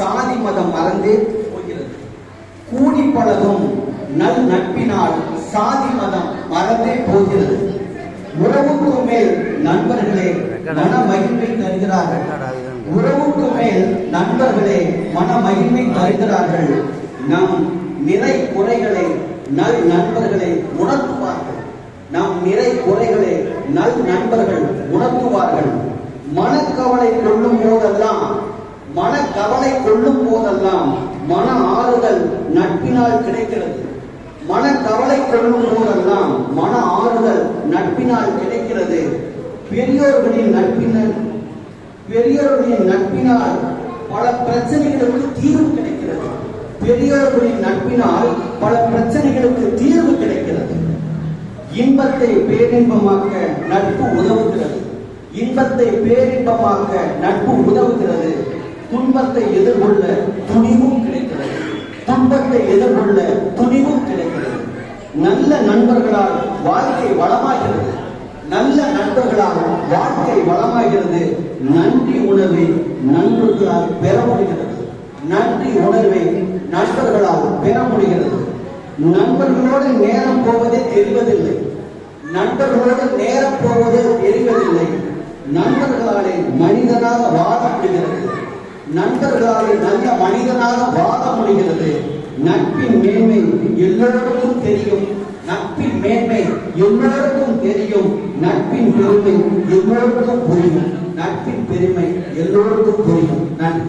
சாதி மதம் மறந்தே போகிறது. கூடி பழகும் நல் நட்பினால் சாதி மதம் மறந்தே போகிறது. உறவுக்கு மேல் நண்பர்களே மன மகிழ்வை தருகிறார்கள். உறவுக்கு மேல் நண்பர்களே மன மகிழ்வை தருகிறார்கள். நம் நிறை குறைகளை நல் நண்பர்களை உணர்த்துவார்கள். நம் நிறை குறைகளை நல் நண்பர்கள் உணர்த்துவார்கள். மனக்கவலை கொள்ளும் போதெல்லாம் மன கவலை கொள்ளும் போதெல்லாம் மன ஆறுதல் நட்பினால் கிடைக்கிறது. மன கவலை கொள்ளும் போதெல்லாம் மன ஆறுதல் நட்பினால் கிடைக்கிறது. பெரியோர்களின் நட்பினர் பெரியோர்களின் நட்பினால் பல பிரச்சனைகளுக்கு தீர்வு கிடைக்கிறது. பெரியோர்களின் நட்பினால் பல பிரச்சனைகளுக்கு தீர்வு கிடைக்கிறது. இன்பத்தை பேரின்பமாக்க நட்பு உதவுகிறது. இன்பத்தை பேரின்பமாக்க நட்பு உதவுகிறது. துன்பத்தை எதிர்கொள்ள துணிவும் கிடைக்கிறது. துன்பத்தை எதிர்கொள்ள துணிவும் கிடைக்கிறது. நல்ல நண்பர்களால் வாழ்க்கை வளமாகிறது. நல்ல நண்பர்களால் வாழ்க்கை வளமாகிறது. நன்றி உணர்வை நண்பர்களால் பெற முடிகிறது. நன்றி உணர்வை நண்பர்களால் பெற முடிகிறது. நண்பர்களோடு நேரம் போவதே தெரிவதில்லை. நண்பர்களோடு நேரம் போவதே தெரிவதில்லை. நண்பர்களாலே மனிதனாக வாழ முடிகிறது. நண்பர்களாலே நல்ல மனிதனாக வாழ முடிகிறது. நட்பின் மேன்மை எல்லோருக்கும் தெரியும். நட்பின் மேன்மை எல்லோருக்கும் தெரியும். நட்பின் பெருமை எல்லோருக்கும் புரியும். நட்பின் பெருமை எல்லோருக்கும் புரியும். நன்றி.